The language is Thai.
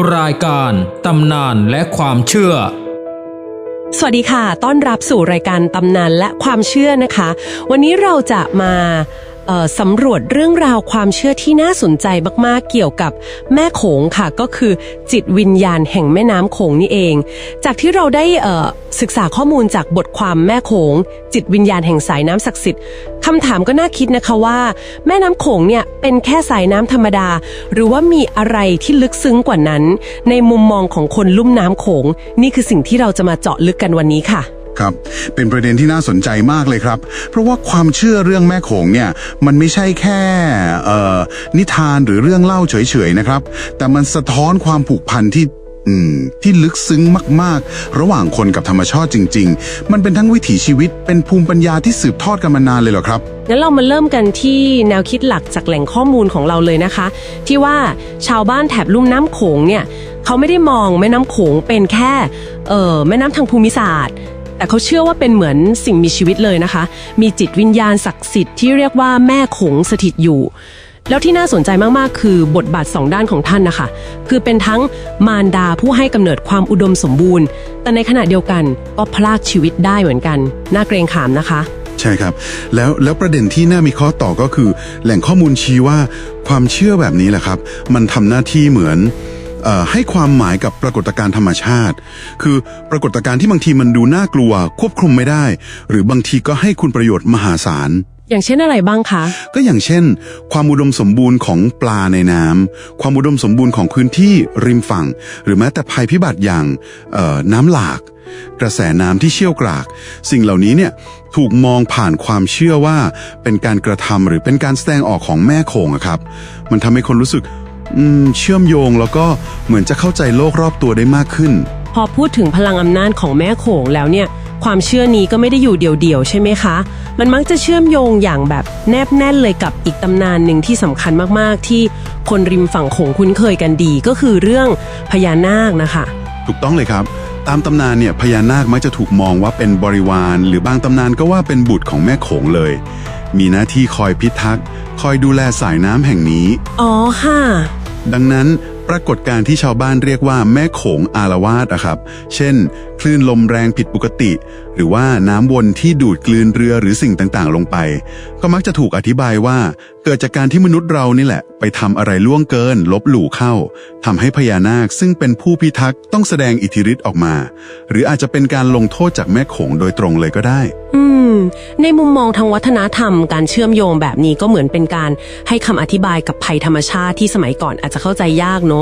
รายการตำนานและความเชื่อ สวัสดีค่ะ ต้อนรับสู่รายการตำนานและความเชื่อนะคะ วันนี้เราจะมาสำรวจเรื่องราวความเชื่อที่น่าสนใจมากๆ เกี่ยวกับแม่โขงค่ะ ก็คือจิตวิญญาณแห่งแม่น้ำโขงนี่เอง จากที่เราได้ศึกษาข้อมูลจากบทความแม่โขง จิตวิญญาณแห่งสายน้ำศักดิ์สิทธิ์คำถามก็น่าคิดนะคะว่า แม่น้ำโขงเนี่ยเป็นแค่สายน้ำธรรมดา หรือว่ามีอะไรที่ลึกซึ้งกว่านั้น ในมุมมองของคนลุ่มน้ำโขง นี่คือสิ่งที่เราจะมาเจาะลึกกันวันนี้ค่ะครับ เป็นประเด็นที่น่าสนใจมากเลยครับ เพราะว่าความเชื่อเรื่องแม่โขงเนี่ย มันไม่ใช่แค่อนิทานหรือเรื่องเล่าเฉยๆนะครับ แต่มันสะท้อนความผูกพันที่ อืม ที่ลึกซึ้งมากๆ ระหว่างคนกับธรรมชาติจริง ๆ มันเป็นทั้งวิถีชีวิต เป็นภูมิปัญญาที่สืบทอดกันมานานเลยเหรอครับ งั้นเรามาเริ่มกันที่แนวคิดหลักจากแหล่งข้อมูลของเราเลยนะคะ ที่ว่าชาวบ้านแถบลุ่มน้ำโขงเนี่ยเขาไม่ได้มองแม่น้ำโขงเป็นแค่เออแม่น้ำทางภูมิศาสตร์ แต่เขาเชื่อว่าเป็นเหมือนสิ่งมีชีวิตเลยนะคะ มีจิตวิญญาณศักดิ์สิทธิ์ที่เรียกว่าแม่โขงสถิตอยู่ แล้วที่น่าสนใจมากๆ คือบทบาทสองด้านของท่านนะคะ คือเป็นทั้งมารดาผู้ให้กำเนิดความอุดมสมบูรณ์ แต่ในขณะเดียวกันก็พลากชีวิตได้เหมือนกัน น่าเกรงขามนะคะ ใช่ครับ แล้วแล้วประเด็นที่น่ามีข้อต่อก็คือ แหล่งข้อมูลชี้ว่าความเชื่อแบบนี้แหละครับ มันทำหน้าที่เหมือนออให้ความหมายกับปรากฏการณ์ธรรมชาติ คือปรากฏการณ์ที่บางทีมันดูน่ากลัว ควบคุมไม่ได้ หรือบางทีก็ให้คุณประโยชน์มหาศาล อย่างเช่นอะไรบ้างคะ ก็อย่างเช่น ความอุดมสมบูรณ์ของปลาในน้ำความอุดมสมบูรณ์ของพื้นที่ริมฝั่ง หรือแม้แต่ภัยพิบัติอย่างเอ่อน้ำหลาก กระแสน้ำที่เชี่ยวกราก สิ่งเหล่านี้เนี่ยถูกมองผ่านความเชื่อว่าเป็นการกระทำหรือเป็นการแสดงออกของแม่โขงอะครับ มันทำให้คนรู้สึกอืมเชื่อมโยงแล้วก็เหมือนจะเข้าใจโลกรอบตัวได้มากขึ้น พอพูดถึงพลังอำนาจของแม่โขงแล้วเนี่ย ความเชื่อนี้ก็ไม่ได้อยู่เดี่ยวๆใช่ไหมคะ มันมักจะเชื่อมโยงอย่างแบบแนบแน่นเลยกับอีกตำนานหนึ่งที่สำคัญมากๆ ที่คนริมฝั่งโขงคุ้นเคยกันดีก็คือเรื่องพญานาคนะคะถูกต้องเลยครับ ตามตำนานเนี่ยพญานาคมักจะถูกมองว่าเป็นบริวาร หรือบางตำนานก็ว่าเป็นบุตรของแม่โขงเลย มีหน้าที่คอยพิทักษ์คอยดูแลสายน้ำแห่งนี้ อ๋อค่ะ ดังนั้นปรากฏการณ์ที่ชาวบ้านเรียกว่าแม่โขงอารวาสอะครับ เช่น คลื่นลมแรงผิดปกติหรือว่าน้ำวนที่ดูดกลืนเรือหรือสิ่งต่างๆ ลงไป ก็มักจะถูกอธิบายว่า เกิดจากการที่มนุษย์เรานี่แหละ ไปทำอะไรล่วงเกิน ลบหลู่เข้าทำให้พญานาคซึ่งเป็นผู้พิทักษ์ต้องแสดงอิทธิฤทธิ์ออกมา หรืออาจจะเป็นการลงโทษจากแม่โขงโดยตรงเลยก็ได้ อืม ในมุมมองทางวัฒนธรรม การเชื่อมโยงแบบนี้ก็เหมือนเป็นการให้คำอธิบายกับภัยธรรมชาติที่สมัยก่อนอาจจะเข้าใจยากเนอะ